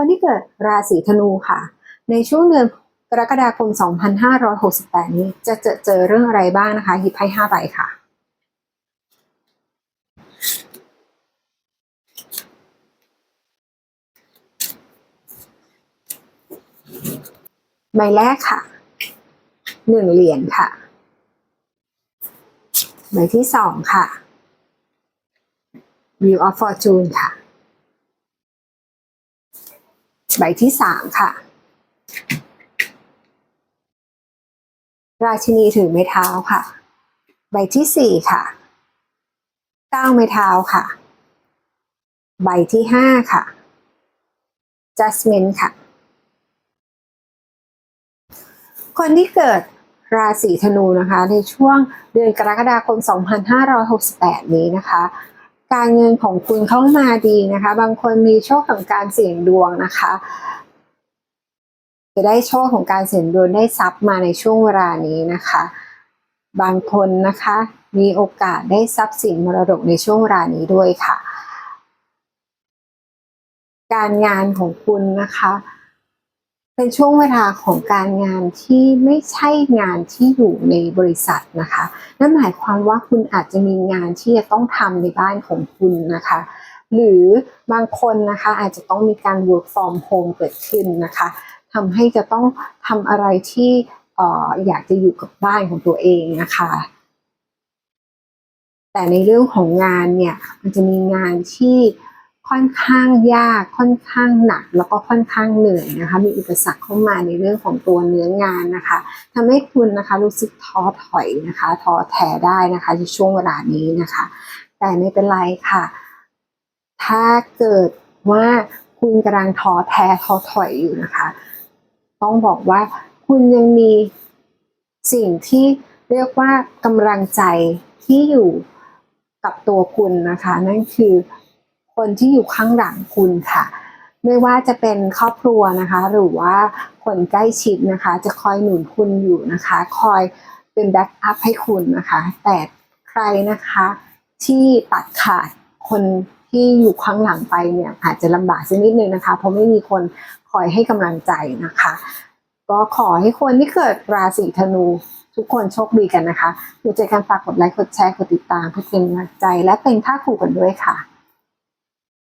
คนที่เกิดราศีธนูค่ะ ในช่วงเดือนกรกฎาคม 2568 นี้จะเจอเจอเรื่องอะไรบ้างนะคะหยิบไพ่ห้าใบค่ะ ใบแรกค่ะ หนึ่งเหรียญค่ะ ใบที่สองค่ะ Wheel of Fortune ค่ะ ใบที่สามค่ะ ราชินีถือไม้เท้าค่ะ ใบที่สี่ค่ะเก้าไม้เท้าค่ะ ใบที่ห้าค่ะ Jasmine ค่ะ คนที่เกิดราศีธนูนะคะ ในช่วงเดือนกรกฎาคม 2568 นี้นะคะ การเงินของคุณเข้ามาดีนะคะ บางคนมีโชคของการเสี่ยงดวงนะคะ จะได้โชคของการเสี่ยงดวงได้ทรัพย์มาในช่วงเวลานี้นะคะ บางคนนะคะมีโอกาสได้ทรัพย์สินมรดกในช่วงเวลานี้ด้วยค่ะ การงานของคุณนะคะ เป็นช่วงเวลาของการงานที่ไม่ใช่งานที่อยู่ในบริษัทนะคะ นั่นหมายความว่าคุณอาจจะมีงานที่จะต้องทำในบ้านของคุณนะคะ หรือบางคนนะคะอาจจะต้องมีการ work from home เกิดขึ้นนะคะทำให้จะต้องทำอะไรที่เอ่ออยากจะอยู่กับบ้านของตัวเองนะคะ แต่ในเรื่องของงานเนี่ยมันจะมีงานที่ ค่อนข้างยากค่อนข้างหนัก แล้วก็ค่อนข้างเหนื่อยนะคะ มีอุปสรรคเข้ามาในเรื่องของตัวเนื้องานนะคะทำให้คุณนะคะรู้สึกท้อถอยนะคะท้อแท้ได้นะคะในช่วงเวลานี้นะคะ แต่ไม่เป็นไรค่ะ ถ้าเกิดว่าคุณกำลังท้อแท้ท้อถอยอยู่นะคะ ต้องบอกว่าคุณยังมีสิ่งที่เรียกว่ากำลังใจที่อยู่กับตัวคุณนะคะ นั่นคือ คนที่อยู่ข้างหลังคุณค่ะ ไม่ว่าจะเป็นครอบครัวนะคะ หรือว่าคนใกล้ชิดนะคะ จะคอยหนุนคุณอยู่นะคะ คอยเป็นแบ็กอัพให้คุณนะคะ แต่ใครนะคะที่ตัดขาดคนที่อยู่ข้างหลังไปเนี่ยอาจจะลำบากสักนิดนึงนะคะ เพราะไม่มีคนคอยให้กำลังใจนะคะ ก็ขอให้คนที่เกิดราศีธนูทุกคนโชคดีกันนะคะดูใจกันฝากกดไลค์กดแชร์กดติดตามเพื่อเป็นกำลังใจ และเป็นท่าคู่กันด้วยค่ะ